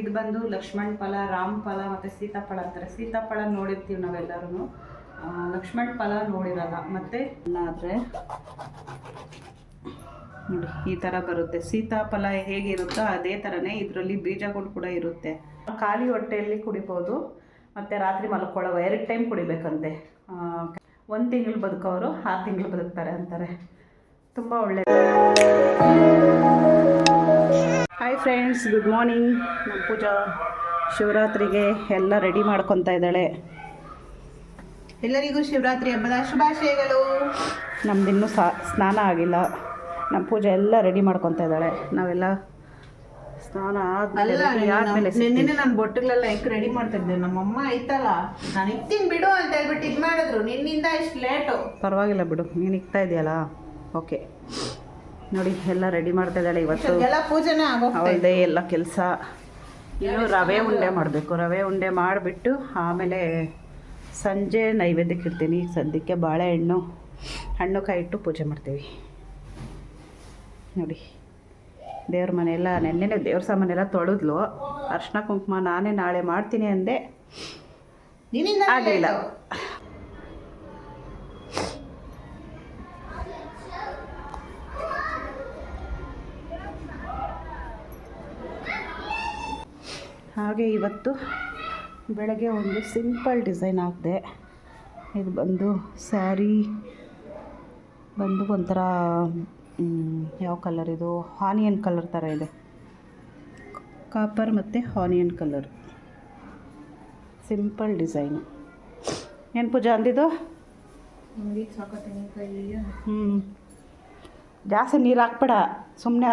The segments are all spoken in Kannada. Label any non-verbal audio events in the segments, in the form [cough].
ಇದು ಬಂದು ಲಕ್ಷ್ಮಣ್ ಫಲ ರಾಮ್ ಫಲ ಮತ್ತು ಸೀತಾಫಲ ಅಂತಾರೆ. ಸೀತಾಫಲ ನೋಡಿರ್ತೀವಿ ನಾವೆಲ್ಲರೂ ಲಕ್ಷ್ಮಣ್ ಫಲ ನೋಡಿರಲ್ಲ. ಮತ್ತು ಆದರೆ ನೋಡಿ, ಈ ಥರ ಬರುತ್ತೆ. ಸೀತಾಫಲ ಹೇಗಿರುತ್ತೋ ಅದೇ ಥರನೇ ಇದರಲ್ಲಿ ಬೀಜಗಳು ಕೂಡ ಇರುತ್ತೆ. ಖಾಲಿ ಹೊಟ್ಟೆಯಲ್ಲಿ ಕುಡಿಬೋದು, ಮತ್ತು ರಾತ್ರಿ ಮಲ್ಕೊಳ್ಳೋ ಎರಡು ಟೈಮ್ ಕುಡಿಬೇಕಂತೆ. ಒಂದು ತಿಂಗಳು ಬದುಕೋರು ಆರು ತಿಂಗಳು ಬದುಕ್ತಾರೆ ಅಂತಾರೆ. ತುಂಬ ಒಳ್ಳೆಯದು ಹಾಯ್ ಫ್ರೆಂಡ್ಸ್ ಗುಡ್ ಮಾರ್ನಿಂಗ್ ನಮ್ಮ ಪೂಜಾ ಶಿವರಾತ್ರಿಗೆ ಎಲ್ಲ ರೆಡಿ ಮಾಡ್ಕೊತಾ ಇದ್ದಾಳೆ. ಎಲ್ಲರಿಗೂ ಶಿವರಾತ್ರಿ ಹಬ್ಬದ ಶುಭಾಶಯಗಳು. ನಮ್ದಿನ್ನೂ ಸಾ ಸ್ನಾನ ಆಗಿಲ್ಲ. ನಮ್ಮ ಪೂಜೆ ಎಲ್ಲ ರೆಡಿ ಮಾಡ್ಕೊತಾ ಇದ್ದಾಳೆ. ನಾವೆಲ್ಲ ಸ್ನಾನ ಆದ್ಮೇಲೆ ನಿನ್ನೆ ನಾನು ಬೊಟ್ಟುಗಳೆಲ್ಲ ಎಕ್ ರೆಡಿ ಮಾಡ್ತಾ ಇದ್ದೆ? ನಮ್ಮಮ್ಮ ಐತಲ್ಲ ನಾನು ಇಕ್ತೀನಿ ಬಿಡು ಅಂತ ಹೇಳ್ಬಿಟ್ಟು ಇದು ಮಾಡಿದ್ರು. ನಿನ್ನಿಂದ ಇಷ್ಟು ಲೇಟು ಪರವಾಗಿಲ್ಲ ಬಿಡು. ನೀನು ಇಕ್ತಾ ಇದೆಯಲ್ಲ? ಓಕೆ ನೋಡಿ ಎಲ್ಲ ರೆಡಿ ಮಾಡ್ತಾ ಇದ್ದಾಳೆ ಇವತ್ತು. ಎಲ್ಲ ಪೂಜೆನೇ ಅವಳದೇ ಎಲ್ಲ ಕೆಲಸ. ಇನ್ನು ರವೆ ಉಂಡೆ ಮಾಡಬೇಕು. ರವೆ ಉಂಡೆ ಮಾಡಿಬಿಟ್ಟು ಆಮೇಲೆ ಸಂಜೆ ನೈವೇದ್ಯಕ್ಕೆ ಇಡ್ತೀನಿ. ಈಗ ಸದ್ಯಕ್ಕೆ ಬಾಳೆಹಣ್ಣು ಹಣ್ಣು ಕಾಯಿ ಇಟ್ಟು ಪೂಜೆ ಮಾಡ್ತೀವಿ. ನೋಡಿ ದೇವ್ರ ಮನೆಯೆಲ್ಲ ನೆನ್ನೆನೇ ದೇವ್ರ ಸಾಮಾನೆಲ್ಲ ತೊಳೆದ್ಲು. ಅರ್ಶಿನ ಕುಂಕುಮ ನಾನೇ ನಾಳೆ ಮಾಡ್ತೀನಿ ಅಂದೆ. ಆಗಲಿಲ್ಲ. ಹಾಗೆ ಇವತ್ತು ಬೆಳಗ್ಗೆ ಒಂದು ಸಿಂಪಲ್ ಡಿಸೈನ್ ಹಾಕಿದೆ ಇದು ಬಂದು ಸ್ಯಾರಿ ಬಂದು ಒಂಥರ ಯಾವ ಕಲರ್ ಇದು? ಆನಿಯನ್ ಕಲರ್ ಥರ ಇದೆ. ಕಾಪರ್ ಮತ್ತು ಆನಿಯನ್ ಕಲರ್ ಸಿಂಪಲ್ ಡಿಸೈನು. ಏನು ಪೂಜಾ ಅಂದಿದ್ದು? ಹ್ಞೂ ಜಾಸ್ತಿ ನೀರು ಹಾಕ್ಬೇಡ. ಸುಮ್ಮನೆ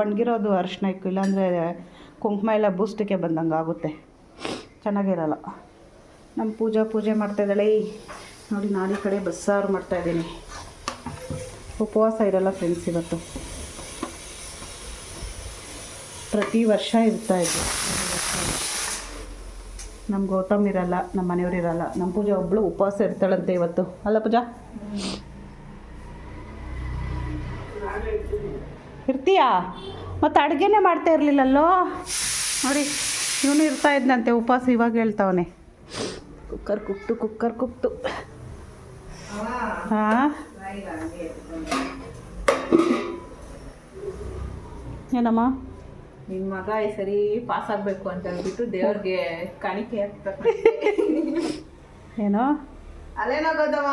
ಒಣಗಿರೋದು ಅರಿಶಿನ ಇಕ್ಕು ಇಲ್ಲಾಂದರೆ ಕುಂಕುಮ ಎಲ್ಲ ಬೂಸ್ಟಿಗೆ ಬಂದಂಗೆ ಆಗುತ್ತೆ. ಚೆನ್ನಾಗಿರಲ್ಲ. ನಮ್ಮ ಪೂಜಾ ಪೂಜೆ ಮಾಡ್ತಾಯಿದ್ದಾಳೆ ನೋಡಿ ನಾನು ಈ ಕಡೆ ಬಸ್ಸಾರು ಮಾಡ್ತಾಯಿದ್ದೀನಿ ಉಪವಾಸ ಇರಲ್ಲ ಫ್ರೆಂಡ್ಸ್ ಇವತ್ತು. ಪ್ರತಿ ವರ್ಷ ಇರ್ತಾ ಇದ್ದೆ ನಮ್ಮ ಗೌತಮ್ ಇರಲ್ಲ, ನಮ್ಮ ಮನೆಯವ್ರು ಇರಲ್ಲ. ನಮ್ಮ ಪೂಜಾ ಒಬ್ಬಳು ಉಪವಾಸ ಇರ್ತಾಳಂತೆ ಇವತ್ತು. ಅಲ್ಲ ಪೂಜಾ? ಇರ್ತೀಯಾ? ಮತ್ತು ಅಡುಗೆನೇ ಮಾಡ್ತಾ ಇರಲಿಲ್ಲಲ್ಲೋ? ನೋಡಿ ಇವನು ಇರ್ತಾ ಇದ್ನಂತೆ ಉಪವಾಸ ಇವಾಗ ಹೇಳ್ತಾವನೆ. ಕುಕ್ಕರ್ ಕುಕ್ತು ಕುಕ್ಕರ್ ಕುಕ್ತು ಹಾಂ ಏನಮ್ಮ? ನಿನ್ ಮಗ ಈ ಸರಿ ಪಾಸ್ ಆಗ್ಬೇಕು ಅಂತ ಹೇಳ್ಬಿಟ್ಟು ದೇವ್ರಿಗೆ ಕಾಣಿಕೆ ಹಾಕ್ತಾರೆ ಏನೋ? ಅಲ್ಲೇನೋ ಗೊತ್ತಮ್ಮ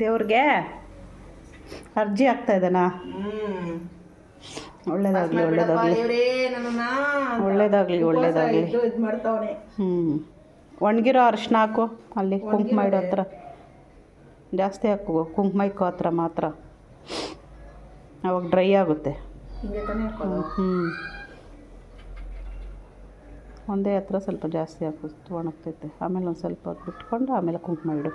ದೇವ್ರಿಗೆ ಅರ್ಜಿ ಆಗ್ತಾ ಇದ್ದಾನಾ? ಹ್ಮ್. ಒಳ್ಳೇದಾಗಲಿ ಒಳ್ಳೇದಾಗ್ಲಿ. ಒಳ್ಳೇದಾಗ್ಲಿ ಒಳ್ಳೇದಾಗ್ಲಿ. ಹ್ಞೂ ಒಣಗಿರೋ ಅರಿಶಿನ ಹಾಕು ಅಲ್ಲಿ ಕುಂಕುಮ ಇಡೋ ಹತ್ರ ಜಾಸ್ತಿ ಹಾಕು ಕುಂಕುಮ ಇಕ್ಕೋ ಹತ್ರ ಮಾತ್ರ. ಅವಾಗ ಡ್ರೈ ಆಗುತ್ತೆ. ಹ್ಞೂ ಒಂದೇ ಹತ್ರ ಸ್ವಲ್ಪ ಜಾಸ್ತಿ ಹಾಕು ಒಣಗ್ತೈತೆ. ಆಮೇಲೆ ಒಂದು ಸ್ವಲ್ಪ ಹೊತ್ತು ಬಿಟ್ಕೊಂಡು ಆಮೇಲೆ ಕುಂಕುಮ ಇಡು.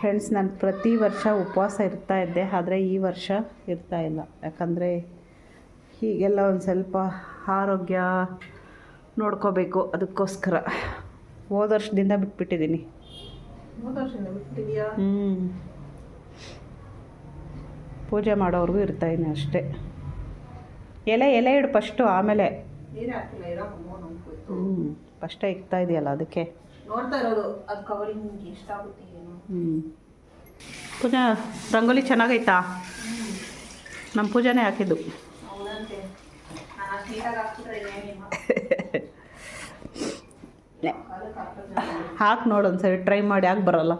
ಫ್ರೆಂಡ್ಸ್ ನಾನು ಪ್ರತಿ ವರ್ಷ ಉಪವಾಸ ಇರ್ತಾ ಇದ್ದೆ ಆದರೆ ಈ ವರ್ಷ ಇರ್ತಾ ಇಲ್ಲ. ಯಾಕಂದರೆ ಹೀಗೆಲ್ಲ ಒಂದು ಸ್ವಲ್ಪ ಆರೋಗ್ಯ ನೋಡ್ಕೋಬೇಕು ಅದಕ್ಕೋಸ್ಕರ. ಹೋದ ವರ್ಷದಿಂದ ಬಿಟ್ಬಿಟ್ಟಿದ್ದೀನಿ. ಹ್ಞೂ ಪೂಜೆ ಮಾಡೋವ್ರಿಗೂ ಇರ್ತಾಯಿನಿ ಅಷ್ಟೇ. ಎಲೆ ಎಲೆ ಇಡು ಫಸ್ಟು ಆಮೇಲೆ. ಹ್ಞೂ ಫಸ್ಟೇ ಇಕ್ತಾ ಇದೆಯಲ್ಲ ಅದಕ್ಕೆ. ನೋಡ್ತಾ ಇರೋದು. ಅದು ಕವರಿಂಗ್ ಎಷ್ಟಾಗುತ್ತೆ ಏನು. ಹ್ಞೂ ಪೂಜಾ ರಂಗೋಲಿ ಚೆನ್ನಾಗೈತಾ? ನಮ್ಮ ಪೂಜಾನೇ ಹಾಕಿದ್ದು. ಹಾಕಿ ನೋಡು ಒಂದ್ಸರಿ ಟ್ರೈ ಮಾಡಿ ಯಾಕೆ ಬರಲ್ಲ.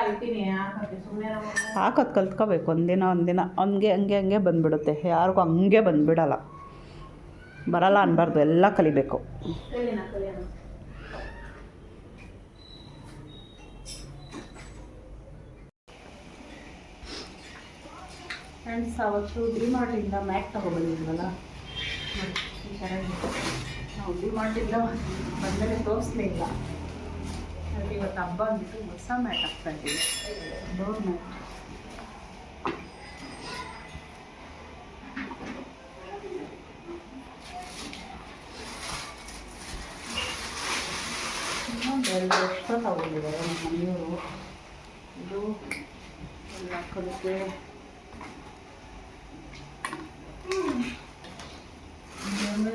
ಅಳ್ತೀನಿ ಹಾಕಕ್ಕೆ ಸುಮ್ಮನೆ ಹಾಕೋದು ಕಲ್ತ್ಕೋಬೇಕು ಒಂದಿನ ಒಂದಿನ. ಹಂಗೆ ಹಂಗೆ ಹಂಗೆ ಬಂದ್ಬಿಡುತ್ತೆ. ಯಾರಿಗೂ ಹಂಗೆ ಬಂದ್ಬಿಡಲ್ಲ. ಬರಲ್ಲ ಅನ್ಬಾರ್ದು ಎಲ್ಲ ಕಲಿಬೇಕು. ಫ್ರೆಂಡ್ಸ್ ಅವತ್ತು ಡಿಮಾರ್ಟಿಂದ ಮ್ಯಾಟ್ ತೊಗೊಬಂದಿದ್ವಲ್ಲ? ಈ ಥರ. ನಾವು ಡಿಮಾರ್ಟಿಂದ ಬಂದರೆ ತೋರಿಸ್ಲೇ ಇಲ್ಲ. ಅದಕ್ಕೆ ಇವತ್ತು ಹಬ್ಬ ಅಂದ್ಬಿಟ್ಟು ಹೊಸ ಮ್ಯಾಟ್ ಹಾಕ್ತಾ ಇದ್ದೀವಿ. ಡೋರ್ ಮ್ಯಾಟ್ ಎರಡು ಎಕ್ಸ್ಟ್ರಾ ತಗೊಂಡಿದ್ದಾರೆ ನಮ್ಮ ಮನೆಯವರು. ಇದು ಎಲ್ಲ ಹಾಕೋದಕ್ಕೆ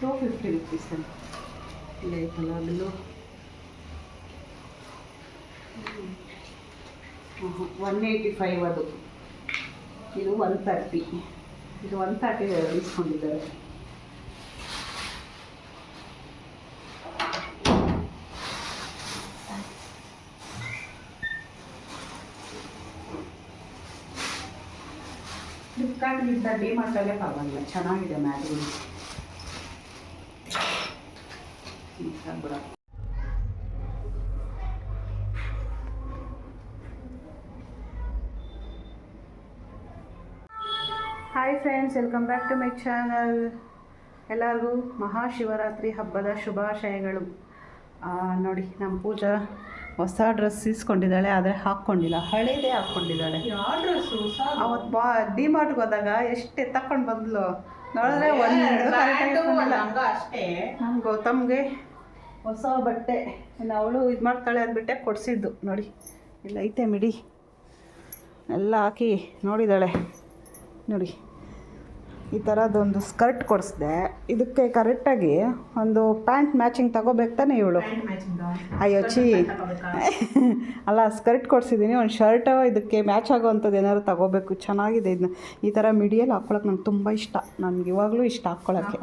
ಟೂ ಫಿಫ್ಟಿ ರುಪೀಸ್ ಅಂತ ಇದೆ ಐತಲ್ಲ ಒನ್ ಏಯ್ಟಿ ಫೈವ್ ಅದು ಇದು ಒನ್ ತರ್ಟಿ ಇದು ಒನ್ ತರ್ಟಿ ಇಸ್ಕೊಂಡಿದ್ದಾರೆ ಫ್ಲಿಪ್ಕಾರ್ಟ್ಗಿಂತ ಡಿಮಾರ್ಟಲ್ಲೇ ಪರವಾಗಿಲ್ಲ. ಚೆನ್ನಾಗಿದೆ ಮ್ಯಾಟ್ಗಳು hi friends welcome back to my channel ಎಲ್ಲರಿಗೂ ಮಹಾಶಿವರಾತ್ರಿ ಹಬ್ಬದ ಶುಭಾಶಯಗಳು. ನೋಡಿ ನಮ್ಮ ಪೂಜಾ ಹೊಸ ಡ್ರೆಸ್ ಇಸ್ಕೊಂಡಿದ್ದಾಳೆ ಆದರೆ ಹಾಕ್ಕೊಂಡಿಲ್ಲ ಹಳೇದೇ ಹಾಕ್ಕೊಂಡಿದ್ದಾಳೆ ಅವತ್ತು ಬಾ ಡಿಮಾರ್ಟ್ಗೆ ಹೋದಾಗ ಎಷ್ಟು ತಕೊಂಡು ಬಂದ್ಲು. ನೋಡಿದ್ರೆ ಒಂದು ಅಷ್ಟೇ. ನಮ್ಗೆ ಗೌತಮ್ಗೆ ಹೊಸ ಬಟ್ಟೆ. ಇನ್ನು ಅವಳು ಇದು ಮಾಡ್ತಾಳೆ ಅಂದ್ಬಿಟ್ಟೆ ಕೊಡಿಸಿದ್ದು. ನೋಡಿ ಇಲ್ಲ ಐತೆ ಮಿಡಿ. ಎಲ್ಲ ಹಾಕಿ ನೋಡಿದ್ದಾಳೆ ನೋಡಿ ಈ ಥರದೊಂದು ಸ್ಕರ್ಟ್ ಕೊಡಿಸ್ದೆ. ಇದಕ್ಕೆ ಕರೆಕ್ಟಾಗಿ ಒಂದು ಪ್ಯಾಂಟ್ ಮ್ಯಾಚಿಂಗ್ ತಗೋಬೇಕು ತಾನೆ ಇವಳು? ಅಯ್ಯೋ ಚೀ [laughs] ಅಲ್ಲ ಸ್ಕರ್ಟ್ ಕೊಡಿಸಿದ್ದೀನಿ ಒಂದು ಶರ್ಟ್ ಇದಕ್ಕೆ ಮ್ಯಾಚ್ ಆಗೋವಂಥದ್ದು ಏನಾದ್ರು ತಗೋಬೇಕು. ಚೆನ್ನಾಗಿದೆ ಇದನ್ನ ಈ ಥರ ಮಿಡಿಯಲ್ಲಿ ಹಾಕ್ಕೊಳಕ್ಕೆ ನಂಗೆ ತುಂಬ ಇಷ್ಟ. ನನಗೆ ಇವಾಗಲೂ ಇಷ್ಟ ಹಾಕ್ಕೊಳಕ್ಕೆ.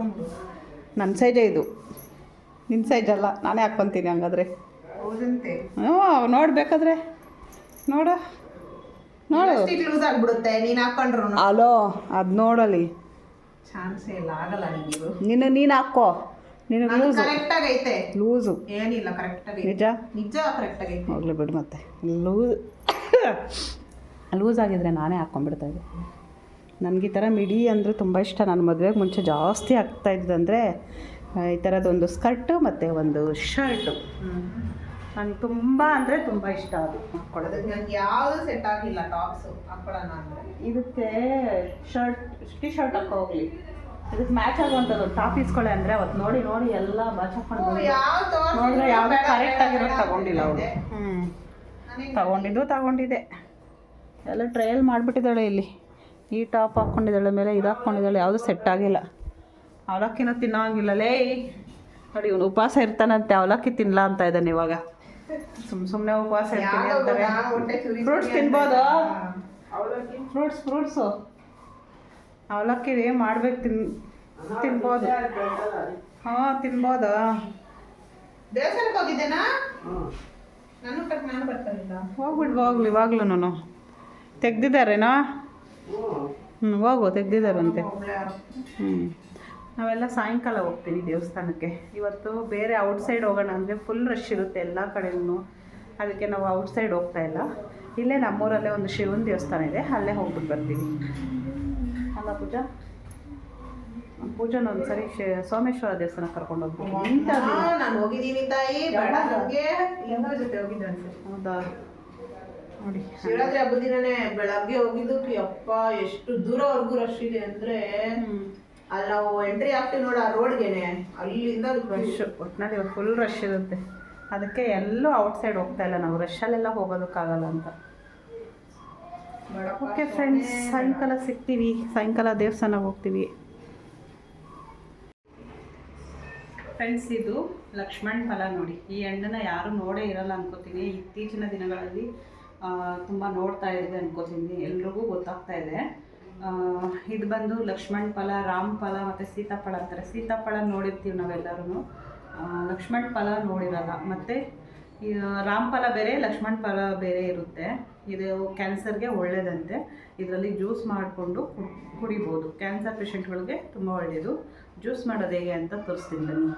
ನನ್ನ ಸೈಜೇ ಇದು. ನಿನ್ನ ಸೈಜ್ ಅಲ್ಲ. ನಾನೇ ಹಾಕ್ಕೊತೀನಿ ಹಂಗಾದ್ರೆ. ಹ್ಞೂ ನೋಡ್ಬೇಕಾದ್ರೆ. ನೋಡು. ನೋಡು. ಲೂಸ್ ಆಗ್ಬಿಡುತ್ತೆ. ನೀನು ಹಾಕೊಂಡ್ರು ಅಲೋ ಅದು ನೋಡಲಿ. ಚಾನ್ಸೇ ಇಲ್ಲ. ಆಗಲ್ಲ ನಿಮ್ಗೆ ನಿನ್ನ ನೀನು ಹಾಕೋ. ನಿನ್ನ ಲೂಸು ಕರೆಕ್ಟ್ ಆಗೈತೆ. ಲೂಸು ಏನಿಲ್ಲ ಕರೆಕ್ಟ್ ನಿಜ? ನಿಜ ಕರೆಕ್ಟ್ ಆಗೈತೆ. ಹೋಗ್ಲಿ ಬಿಡು ಮತ್ತೆ. ಲೂಸ್ ಲೂಸ್ ಆಗಿದ್ರೆ ನಾನೇ ಹಾಕ್ಕೊಂಡ್ಬಿಡ್ತಾ ಇದ್ದೆ. ನನಗೆ ಈ ಥರ ಮಿಡಿ ಅಂದರೆ ತುಂಬ ಇಷ್ಟ. ನಾನು ಮದುವೆಗೆ ಮುಂಚೆ ಜಾಸ್ತಿ ಆಗ್ತಾ ಇದ್ದಂದರೆ ಈ ಥರದೊಂದು ಸ್ಕರ್ಟು ಮತ್ತು ಒಂದು ಶರ್ಟು. ನನಗೆ ತುಂಬ ಅಂದರೆ ತುಂಬ ಇಷ್ಟ ಅದು. ಹಾಕ್ಕೊಳ್ಳೋದು ನನಗೆ ಯಾವುದು ಸೆಟ್ ಆಗಿಲ್ಲ ಟಾಪ್ಸು ಹಾಕ್ಕೊಳ್ಳೋಣ ಅಂದರೆ. ಇದಕ್ಕೆ ಶರ್ಟ್ ಟಿ ಶರ್ಟ್ ಹಾಕೋಗ್ಲಿ ಹೋಗ್ಲಿ. ಇದಕ್ಕೆ ಮ್ಯಾಚ್ ಆಗುವಂಥದ್ದು ಟಾಪ್ ಇಸ್ಕೊಳ್ಳೆ ಅಂದರೆ ಅವತ್ತು ನೋಡಿ ನೋಡಿ ಎಲ್ಲ ಮ್ಯಾಚ್ ಹಾಕೊಂಡು ಬಂದಿದ್ದು. ಯಾವ ನೋಡಿದ್ರೆ ಯಾವುದು ಕರೆಕ್ಟ್ ಆಗಿರೋದು ತಗೊಂಡಿಲ್ಲ ಅವಳು. ಹ್ಞೂ ತಗೊಂಡಿದ್ದು ತಗೊಂಡಿದ್ದೆ. ಎಲ್ಲ ಟ್ರಯಲ್ ಮಾಡಿಬಿಟ್ಟಿದ್ದಾಳೆ ಇಲ್ಲಿ. ಈ ಟಾಪ್ ಹಾಕ್ಕೊಂಡಿದ್ದಾಳೆ ಮೇಲೆ ಇದು ಹಾಕ್ಕೊಂಡಿದ್ದಾಳೆ ಯಾವುದು ಸೆಟ್ ಆಗಿಲ್ಲ. ಅವಲಕ್ಕಿನೂ ತಿನ್ನೋಂಗಿಲ್ಲ. ಲೇ ನೋಡಿ ಇವನು ಉಪವಾಸ ಇರ್ತಾನಂತೆ ಅವಲಕ್ಕಿ ತಿನ್ನಲ್ಲ ಅಂತ ಇದ್ದಾನೆ ಇವಾಗ. ಸುಮ್ ಸುಮ್ಮನೆ ಉಪವಾಸ ಇರ್ತೀನಿ ಅಂತಾರೆ ಫ್ರೂಟ್ಸ್ ತಿನ್ಬೋದು? ಫ್ರೂಟ್ಸ್ ಫ್ರೂಟ್ಸು ಅವಲಕ್ಕಿ ಮಾಡ್ಬೇಕು ತಿನ್ ತಿನ್ಬೋದು. ಹಾಂ ತಿನ್ಬೋದು? ದೇವಸ್ಥಾನಕ್ಕೆ ಹೋಗಿದ್ದೇನಾ? ನಾನು ನಾನು ಬರ್ತಾನಿಲ್ಲ ಹೋಗ್ಲಿ ಇವಾಗ್ಲೂ ನಾನು. ತೆಗ್ದಿದ್ದಾರೇನಾ? ಹ್ಞೂ ಹೋಗು ತೆಗ್ದಿದ್ದಾರಂತೆ. ಹ್ಞೂ ನಾವೆಲ್ಲ ಸಾಯಂಕಾಲ ಹೋಗ್ತೀವಿ ದೇವಸ್ಥಾನಕ್ಕೆ. ಇವತ್ತು ಬೇರೆ ಔಟ್ಸೈಡ್ ಹೋಗೋಣ ಅಂದರೆ ಫುಲ್ ರಶ್ ಇರುತ್ತೆ ಎಲ್ಲ ಕಡೆಯೂ ಅದಕ್ಕೆ ನಾವು ಔಟ್ಸೈಡ್ ಹೋಗ್ತಾ ಇಲ್ಲ. ಇಲ್ಲೇ ನಮ್ಮೂರಲ್ಲೇ ಒಂದು ಶಿವನ ದೇವಸ್ಥಾನ ಇದೆ ಅಲ್ಲೇ ಹೋಗ್ಬಿಟ್ಟು ಬರ್ತೀವಿ. ಅಲ್ಲ ಪೂಜಾ? ಪೂಜಾನ ಒಂದ್ಸರಿ ಸೋಮೇಶ್ವರ ದೇವಸ್ಥಾನ ಕರ್ಕೊಂಡು ಅನ್ಸುತ್ತೆ. ಹೌದಾ? ನೋಡಿ ಶಿವರಾತ್ರಿ ಹಬ್ಬದ ದಿನನೇ ಬೆಳಗ್ಗೆ ಹೋಗಿದ್ದು ಯಪ್ಪ ಎಷ್ಟು ದೂರವರೆಗೂ ರಶ್ ಇದೆ ಅಂದ್ರೆ ಅಲ್ಲಿ ನಾವು ಎಂಟ್ರಿ ಆಗ್ತೀವಿ ನೋಡ ಆ ರೋಡ್ಗೆನೆ ಅಲ್ಲಿಂದ ರಶ್ ಒಟ್ಟಿನಲ್ಲಿ ಫುಲ್ ರಶ್ ಇರುತ್ತೆ. ಅದಕ್ಕೆ ಎಲ್ಲೂ ಔಟ್ಸೈಡ್ ಹೋಗ್ತಾ ಇಲ್ಲ ನಾವು. ರಶಲ್ಲೆಲ್ಲ ಹೋಗೋದಕ್ಕಾಗಲ್ಲ ಅಂತ. ಓಕೆ ಫ್ರೆಂಡ್ಸ್ ಸಾಯಂಕಾಲ ಸಿಗ್ತೀವಿ. ಸಾಯಂಕಾಲ ದೇವಸ್ಥಾನಕ್ಕೆ ಹೋಗ್ತೀವಿ. ಫ್ರೆಂಡ್ಸ್ ಇದು ಲಕ್ಷ್ಮಣ್ ಫಲ ನೋಡಿ. ಈ ಹಣ್ಣನ್ನ ಯಾರು ನೋಡೇ ಇರಲ್ಲ ಅನ್ಕೋತೀನಿ. ಇತ್ತೀಚಿನ ದಿನಗಳಲ್ಲಿ ತುಂಬ ನೋಡ್ತಾ ಇದ್ದೀವಿ ಅನ್ಕೋತೀನಿ. ಎಲ್ರಿಗೂ ಗೊತ್ತಾಗ್ತಾ ಇದೆ. ಇದು ಬಂದು ಲಕ್ಷ್ಮಣ್ ಫಲ ರಾಮ್ ಫಲ ಮತ್ತು ಸೀತಾಫಲ ಅಂತಾರೆ. ಸೀತಾಫಲ ನೋಡಿರ್ತೀವಿ ನಾವೆಲ್ಲರೂ ಲಕ್ಷ್ಮಣ್ ಫಲ ನೋಡಿರಲ್ಲ. ಮತ್ತು ರಾಮ್ ಫಲ ಬೇರೆ, ಲಕ್ಷ್ಮಣ್ ಫಲ ಬೇರೆ ಇರುತ್ತೆ. ಇದು ಕ್ಯಾನ್ಸರ್ಗೆ ಒಳ್ಳೆಯದಂತೆ ಇದರಲ್ಲಿ ಜ್ಯೂಸ್ ಮಾಡಿಕೊಂಡು ಕುಡಿಬೋದು. ಕ್ಯಾನ್ಸರ್ ಪೇಷಂಟ್ಗಳಿಗೆ ತುಂಬ ಒಳ್ಳೆಯದು ಜ್ಯೂಸ್ ಮಾಡೋದು ಹೇಗೆ ಅಂತ ತೋರಿಸ್ತೀನಿ ಬನ್ನಿ.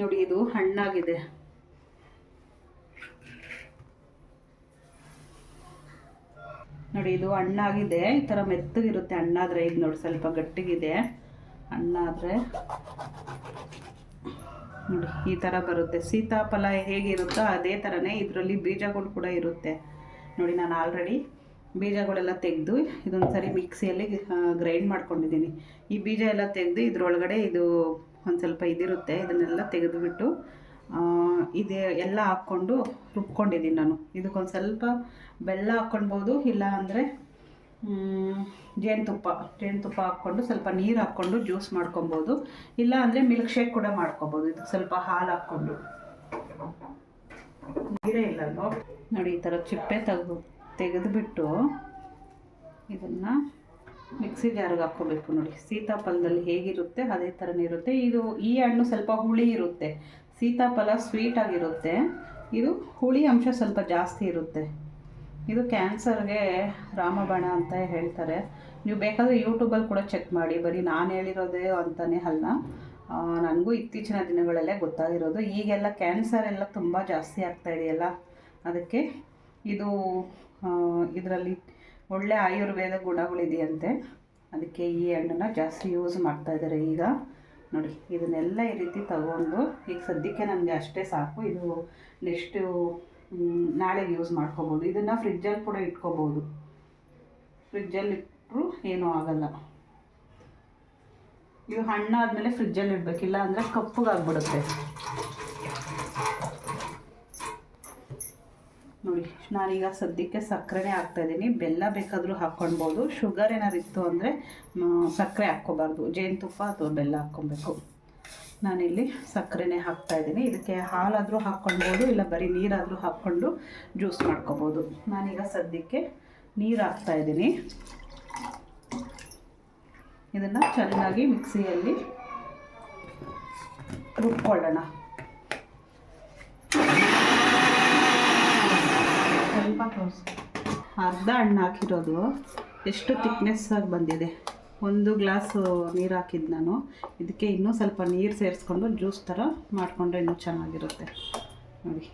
ನೋಡಿ, ಇದು ಹಣ್ಣಾಗಿದೆ. ನೋಡಿ, ಇದು ಹಣ್ಣಾಗಿದೆ. ಈ ಥರ ಮೆತ್ತಗಿರುತ್ತೆ ಹಣ್ಣಾದರೆ ಇದು ನೋಡಿ ಸ್ವಲ್ಪ ಗಟ್ಟಿಗಿದೆ. ಹಣ್ಣಾದರೆ ನೋಡಿ, ಈ ಥರ ಬರುತ್ತೆ. ಸೀತಾಫಲ ಹೇಗಿರುತ್ತೋ ಅದೇ ಥರನೇ ಇದರಲ್ಲಿ ಬೀಜಗಳು ಕೂಡ ಇರುತ್ತೆ. ನೋಡಿ, ನಾನು ಆಲ್ರೆಡಿ ಬೀಜಗಳೆಲ್ಲ ತೆಗೆದು ಇದೊಂದು ಸರಿ ಮಿಕ್ಸಿಯಲ್ಲಿ ಗ್ರೈಂಡ್ ಮಾಡ್ಕೊಂಡಿದ್ದೀನಿ. ಈ ಬೀಜ ಎಲ್ಲ ತೆಗೆದು ಇದ್ರೊಳಗಡೆ ಇದು ಒಂದು ಸ್ವಲ್ಪ ಇದಿರುತ್ತೆ. ಇದನ್ನೆಲ್ಲ ತೆಗೆದುಬಿಟ್ಟು ಇದು ಎಲ್ಲ ಹಾಕ್ಕೊಂಡು ರುಬ್ಕೊಂಡಿದ್ದೀನಿ ನಾನು. ಇದಕ್ಕೊಂದು ಸ್ವಲ್ಪ ಬೆಲ್ಲ ಹಾಕ್ಕೊಳ್ಬೋದು, ಇಲ್ಲ ಅಂದರೆ ಜೇನುತುಪ್ಪ. ಜೇನುತುಪ್ಪ ಹಾಕ್ಕೊಂಡು ಸ್ವಲ್ಪ ನೀರು ಹಾಕ್ಕೊಂಡು ಜ್ಯೂಸ್ ಮಾಡ್ಕೊಬೋದು ಇಲ್ಲ ಅಂದರೆ ಮಿಲ್ಕ್ ಶೇಕ್ ಕೂಡ ಮಾಡ್ಕೊಬೋದು ಇದಕ್ಕೆ ಸ್ವಲ್ಪ ಹಾಲು ಹಾಕ್ಕೊಂಡು. ನೀರೇ ಇಲ್ಲ ನೋಡಿ, ಈ ಥರ ಚಿಪ್ಪೆ ತೆಗೆದು, ತೆಗೆದುಬಿಟ್ಟು ಇದನ್ನು ಮಿಕ್ಸಿ ಜಾರಿಗೆ ಹಾಕ್ಕೋಬೇಕು ನೋಡಿ. ಸೀತಾಫಲದಲ್ಲಿ ಹೇಗಿರುತ್ತೆ, ಅದೇ ಥರನೇ ಇರುತ್ತೆ. ಇದು ಈ ಹಣ್ಣು ಸ್ವಲ್ಪ ಹುಳಿ ಇರುತ್ತೆ. ಸೀತಾಫಲ ಸ್ವೀಟ್ ಆಗಿರುತ್ತೆ. ಇದು ಹುಳಿ ಅಂಶ ಸ್ವಲ್ಪ ಜಾಸ್ತಿ ಇರುತ್ತೆ. ಇದು ಕ್ಯಾನ್ಸರ್ಗೆ ರಾಮಬಾಣ ಅಂತ ಹೇಳ್ತಾರೆ. ನೀವು ಬೇಕಾದರೆ ಯೂಟ್ಯೂಬಲ್ಲಿ ಕೂಡ ಚೆಕ್ ಮಾಡಿ. ಬರೀ ನಾನು ಹೇಳಿರೋದೇ ಅಂತಲೇ ಅಲ್ಲ. ನನಗೂ ಇತ್ತೀಚಿನ ದಿನಗಳಲ್ಲೇ ಗೊತ್ತಾಗಿರೋದು. ಈಗೆಲ್ಲ ಕ್ಯಾನ್ಸರ್ ಎಲ್ಲ ತುಂಬ ಜಾಸ್ತಿ ಆಗ್ತಾ ಇದೆಯಲ್ಲ ಅದಕ್ಕೆ ಇದು ಇದರಲ್ಲಿ ಒಳ್ಳೆ ಆಯುರ್ವೇದ ಗುಣಗಳಿದೆಯಂತೆ. ಅದಕ್ಕೆ ಈ ಹಣ್ಣನ್ನು ಜಾಸ್ತಿ ಯೂಸ್ ಮಾಡ್ತಾ ಇದ್ದಾರೆ ಈಗ. ನೋಡಿ, ಇದನ್ನೆಲ್ಲ ಈ ರೀತಿ ತಗೊಂಡು ಈಗ ಸದ್ಯಕ್ಕೆ ನನಗೆ ಅಷ್ಟೇ ಸಾಕು. ಇದು ನೆಕ್ಸ್ಟು ನಾಳೆಗೆ ಯೂಸ್ ಮಾಡ್ಕೋಬೋದು. ಇದನ್ನು ಫ್ರಿಜ್ಜಲ್ಲಿ ಕೂಡ ಇಟ್ಕೋಬೋದು. ಫ್ರಿಜ್ಜಲ್ಲಿ ಇಟ್ಟರು ಏನೂ ಆಗಲ್ಲ. ಇದು ಹಣ್ಣಾದಮೇಲೆ ಫ್ರಿಜ್ಜಲ್ಲಿ ಇಡಬೇಕಿಲ್ಲ ಅಂದರೆ ಕಪ್ಪಗಾಗ್ಬಿಡುತ್ತೆ. ನೋಡಿ ನಾನೀಗ ಸದ್ಯಕ್ಕೆ ಸಕ್ಕರೆನೇ ಹಾಕ್ತಾಯಿದ್ದೀನಿ ಬೆಲ್ಲ ಬೇಕಾದರೂ ಹಾಕ್ಕೊಳ್ಬೋದು. ಶುಗರ್ ಏನಾದ್ರು ಇತ್ತು ಅಂದರೆ ಸಕ್ಕರೆ ಹಾಕ್ಕೋಬಾರ್ದು. ಜೇನುತುಪ್ಪ ಅಥವಾ ಬೆಲ್ಲ ಹಾಕ್ಕೊಬೇಕು. ನಾನಿಲ್ಲಿ ಸಕ್ಕರೆನೇ ಹಾಕ್ತಾಯಿದ್ದೀನಿ ಇದಕ್ಕೆ ಹಾಲಾದರೂ ಹಾಕ್ಕೊಳ್ಬೋದು, ಇಲ್ಲ ಬರೀ ನೀರಾದರೂ ಹಾಕ್ಕೊಂಡು ಜ್ಯೂಸ್ ಮಾಡ್ಕೋಬೋದು. ನಾನೀಗ ಸದ್ಯಕ್ಕೆ ನೀರು ಹಾಕ್ತಾಯಿದ್ದೀನಿ ಇದನ್ನು ಚೆನ್ನಾಗಿ ಮಿಕ್ಸಿಯಲ್ಲಿ ರುಬ್ಕೊಳ್ಳೋಣ. ಸ್ವಲ್ಪ ಅರ್ಧ ಹಣ್ಣು ಹಾಕಿರೋದು. ಎಷ್ಟು ತಿಕ್ನೆಸ್ ಆಗಿ ಬಂದಿದೆ. ಒಂದು ಗ್ಲಾಸು ನೀರು ಹಾಕಿದ್ದು ನಾನು. ಇದಕ್ಕೆ ಇನ್ನೂ ಸ್ವಲ್ಪ ನೀರು ಸೇರಿಸ್ಕೊಂಡು ಜ್ಯೂಸ್ ಥರ ಮಾಡಿಕೊಂಡ್ರೆ ಇನ್ನೂ ಚೆನ್ನಾಗಿರುತ್ತೆ. ನೋಡಿ.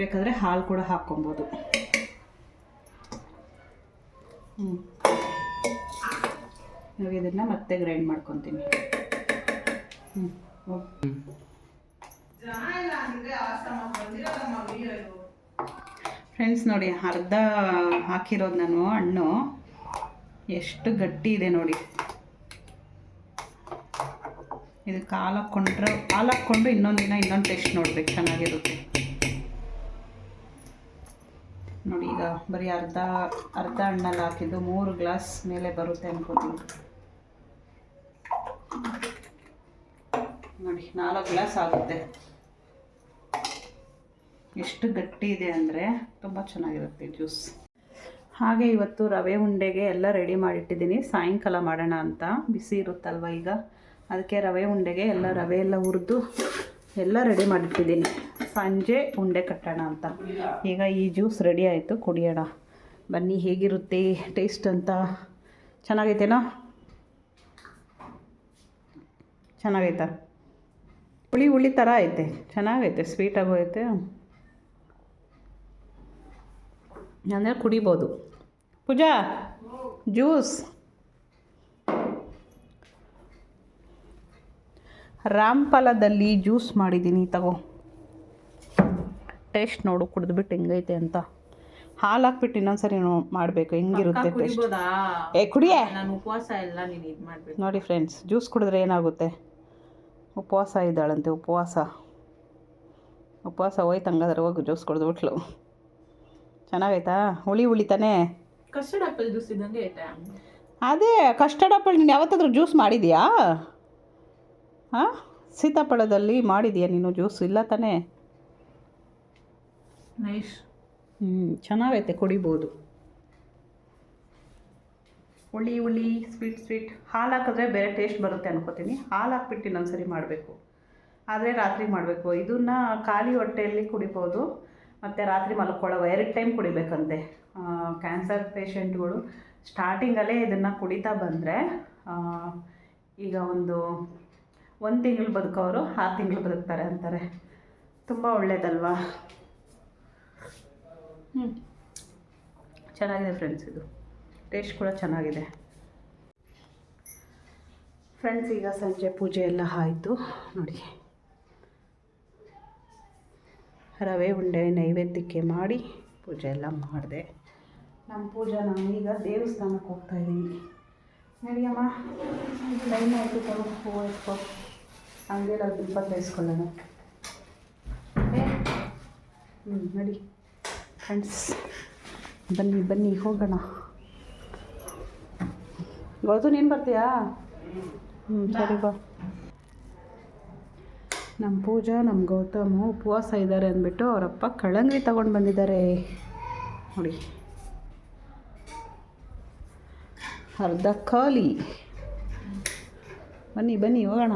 ಬೇಕಾದರೆ ಹಾಲು ಕೂಡ ಹಾಕ್ಕೊಬೋದು. ಹ್ಞೂ ಇದನ್ನು ಮತ್ತೆ ಗ್ರೈಂಡ್ ಮಾಡ್ಕೊತೀನಿ. ಹ್ಞೂ ಓಕೆ ಜನ ಇಲ್ಲ ಅಂದ್ರೆ ಆಶ್ರಮ ಬಂದಿರೋದಮ್ಮ ವಿಡಿಯೋ ಇದು ಫ್ರೆಂಡ್ಸ್ ನೋಡಿ, ಅರ್ಧ ಹಾಕಿರೋದು ನಾನು, ಹಣ್ಣು. ಎಷ್ಟು ಗಟ್ಟಿ ಇದೆ ನೋಡಿ. ಇದಕ್ಕೆ ಹಾಲು ಹಾಕ್ಕೊಂಡ್ರೆ ಹಾಲು ಹಾಕ್ಕೊಂಡು ಇನ್ನೊಂದು ದಿನ ಇನ್ನೊಂದು ಟೇಸ್ಟ್ ನೋಡ್ಬೇಕು, ಚೆನ್ನಾಗಿರುತ್ತೆ. ನೋಡಿ, ಈಗ ಬರೀ ಅರ್ಧ ಅರ್ಧ ಹಣ್ಣಲ್ಲಿ ಹಾಕಿದ್ದು, ಮೂರು ಗ್ಲಾಸ್ ಮೇಲೆ ಬರುತ್ತೆ ಅನ್ಕೋತೀನಿ. ನೋಡಿ, ನಾಲ್ಕು ಗ್ಲಾಸ್ ಆಗುತ್ತೆ. ಎಷ್ಟು ಗಟ್ಟಿ ಇದೆ ಅಂದರೆ ತುಂಬ ಚೆನ್ನಾಗಿರುತ್ತೆ ಜ್ಯೂಸ್. ಹಾಗೆ ಇವತ್ತು ರವೆ ಉಂಡೆಗೆ ಎಲ್ಲ ರೆಡಿ ಮಾಡಿಟ್ಟಿದ್ದೀನಿ. ಸಾಯಂಕಾಲ ಮಾಡೋಣ ಅಂತ. ಬಿಸಿ ಇರುತ್ತಲ್ವ ಈಗ? ಅದಕ್ಕೆ ರವೆ ಉಂಡೆಗೆ ಎಲ್ಲ ರವೆ ಎಲ್ಲ ಹುರಿದು ಎಲ್ಲ ರೆಡಿ ಮಾಡಿಟ್ಟಿದ್ದೀನಿ. ಸಂಜೆ ಉಂಡೆ ಕಟ್ಟೋಣ ಅಂತ. ಈಗ ಈ ಜ್ಯೂಸ್ ರೆಡಿ ಆಯಿತು. ಕುಡಿಯೋಣ. ಬನ್ನಿ, ಹೇಗಿರುತ್ತೆ? ಟೇಸ್ಟ್ ಅಂತ. ಚೆನ್ನಾಗೈತೇನೋ? ಚೆನ್ನಾಗೈತಾ? ಹುಳಿ ಹುಳಿ ಥರ ಐತೆ. ಚೆನ್ನಾಗೈತೆ. ಸ್ವೀಟಾಗೂ ಐತೆ ಅಂದರೆ ಕುಡಿಬೋದು. ಪೂಜಾ ಜ್ಯೂಸ್. ರಾಮ್ಫಲದಲ್ಲಿ ಜ್ಯೂಸ್ ಮಾಡಿದ್ದೀನಿ ತಗೋ. ಟೇಸ್ಟ್ ನೋಡು ಕುಡಿದ್ಬಿಟ್ಟು ಹೆಂಗೈತೆ ಅಂತ. ಹಾಲು ಹಾಕ್ಬಿಟ್ಟು ಇನ್ನೊಂದ್ಸರಿ ಮಾಡಬೇಕು ಹೆಂಗಿರುತ್ತೆ ಟೇಸ್ಟ್. ಏ ಕುಡಿಯೇ. ನಾನು ಉಪವಾಸ ಎಲ್ಲ ನೀನು ನೋಡಿ ಫ್ರೆಂಡ್ಸ್ ಜ್ಯೂಸ್ ಕುಡಿದ್ರೆ ಏನಾಗುತ್ತೆ? ಉಪವಾಸ ಇದ್ದಾಳಂತೆ ಉಪವಾಸ. ಉಪವಾಸ ಹೋಯ್ತು ಹಂಗಾದ್ರೆ ಹೋಗಿ ಜ್ಯೂಸ್ ಕುಡಿದ್ಬಿಟ್ಲು. ಚೆನ್ನಾಗೈತಾ? ಹುಳಿ ಹುಳಿ ತಾನೇ? ಕಸ್ಟರ್ಡ್ ಆಪಲ್ ಜ್ಯೂಸ್ ಇದ್ದಂಗೆ ಐತೆ. ಅದೇ ಕಸ್ಟರ್ಡ್ ಆಪಲ್ ನೀನು ಯಾವತ್ತಾದರೂ ಜ್ಯೂಸ್ ಮಾಡಿದೆಯಾ? ಹಾಂ? ಸೀತಾಫಲದಲ್ಲಿ ಮಾಡಿದೀಯಾ ನೀನು ಜ್ಯೂಸ್? ಇಲ್ಲ ತಾನೇ? ನೈಸ್. ಹ್ಞೂ ಚೆನ್ನಾಗೈತೆ ಕುಡಿಬೋದು. ಹುಳಿ ಹುಳಿ ಸ್ವೀಟ್ ಸ್ವೀಟ್. ಹಾಲು ಹಾಕಿದ್ರೆ ಬೇರೆ ಟೇಸ್ಟ್ ಬರುತ್ತೆ ಅನ್ಕೋತೀನಿ. ಹಾಲು ಹಾಕ್ಬಿಟ್ಟು ಇನ್ನೊಂದ್ಸರಿ ಮಾಡಬೇಕು. ಆದರೆ ರಾತ್ರಿ ಮಾಡಬೇಕು. ಇದನ್ನು ಖಾಲಿ ಹೊಟ್ಟೆಯಲ್ಲಿ ಕುಡಿಬೋದು. ಮತ್ತು ರಾತ್ರಿ ಮಲ್ಕೊಳ್ಳೋ ಎರಡು ಟೈಮ್ ಕುಡಿಬೇಕಂತೆ. ಕ್ಯಾನ್ಸರ್ ಪೇಷಂಟ್ಗಳು ಸ್ಟಾರ್ಟಿಂಗಲ್ಲೇ ಇದನ್ನು ಕುಡಿತಾ ಬಂದರೆ ಈಗ ಒಂದು ಒಂದು ತಿಂಗಳು ಬದುಕೋರು ಆರು ತಿಂಗಳು ಬದುಕ್ತಾರೆ ಅಂತಾರೆ. ತುಂಬ ಒಳ್ಳೇದಲ್ವಾ? ಹ್ಞೂ ಚೆನ್ನಾಗಿದೆ ಫ್ರೆಂಡ್ಸ್ ಇದು. ಟೇಸ್ಟ್ ಕೂಡ ಚೆನ್ನಾಗಿದೆ. ಫ್ರೆಂಡ್ಸ್ ಈಗ ಸಂಜೆ ಪೂಜೆ ಎಲ್ಲ ಆಯಿತು. ನೋಡಿ. ರವೆ ಉಂಡೆ ನೈವೇದ್ಯಕ್ಕೆ ಮಾಡಿ ಪೂಜೆ ಎಲ್ಲ ಮಾಡಿದೆ. ನಮ್ಮ ಪೂಜೆ ನಾನು ಈಗ ದೇವಸ್ಥಾನಕ್ಕೆ ಹೋಗ್ತಾ ಇದ್ದೀನಿ. ನಡಿಯಮ್ಮ ಲೈನ್ ಆಯಿತು ತಗೋ, ಹೂವು ಎತ್ಕೋ. ದೀಪ ತರಿಸ್ಕೊಳ್ಳೋಣ ಹ್ಞೂ ನಡಿ. ಫ್ರೆಂಡ್ಸ್ ಬನ್ನಿ ಬನ್ನಿ, ಹೋಗೋಣ. ಗೌತು ನೀನು ಬರ್ತೀಯಾ? ಹ್ಞೂ ಸರಿ, ಬಾ. ನಮ್ಮ ಪೂಜಾ ನಮ್ಮ ಗೌತಮು ಉಪವಾಸ ಇದ್ದಾರೆ ಅಂದ್ಬಿಟ್ಟು ಅವರಪ್ಪ ಕಳಂಗ್ರಿ ತಗೊಂಡು ಬಂದಿದ್ದಾರೆ. ನೋಡಿ. ಅರ್ಧ ಖಾಲಿ. ಬನ್ನಿ ಬನ್ನಿ, ಹೋಗೋಣ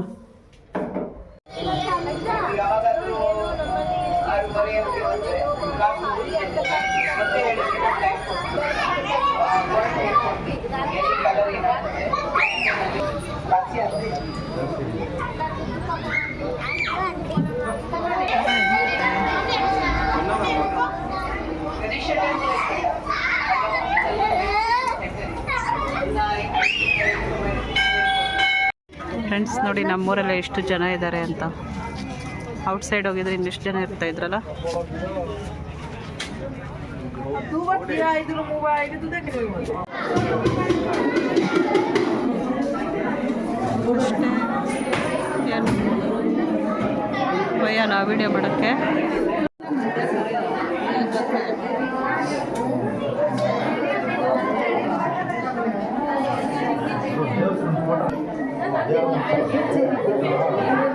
ಫ್ರೆಂಡ್ಸ್ ನೋಡಿ ನಮ್ಮೂರೆಲ್ಲ ಎಷ್ಟು ಜನ ಇದ್ದಾರೆ ಅಂತ. ಔಟ್ಸೈಡ್ ಹೋಗಿದ್ರೆ ಇನ್ನೆಷ್ಟು ಜನ ಇರ್ತಾ ಇದ್ರಲ್ಲ? ಭಯ ನಾ ವಿಡಿಯೋ ಮಾಡೋಕ್ಕೆ. Yeah.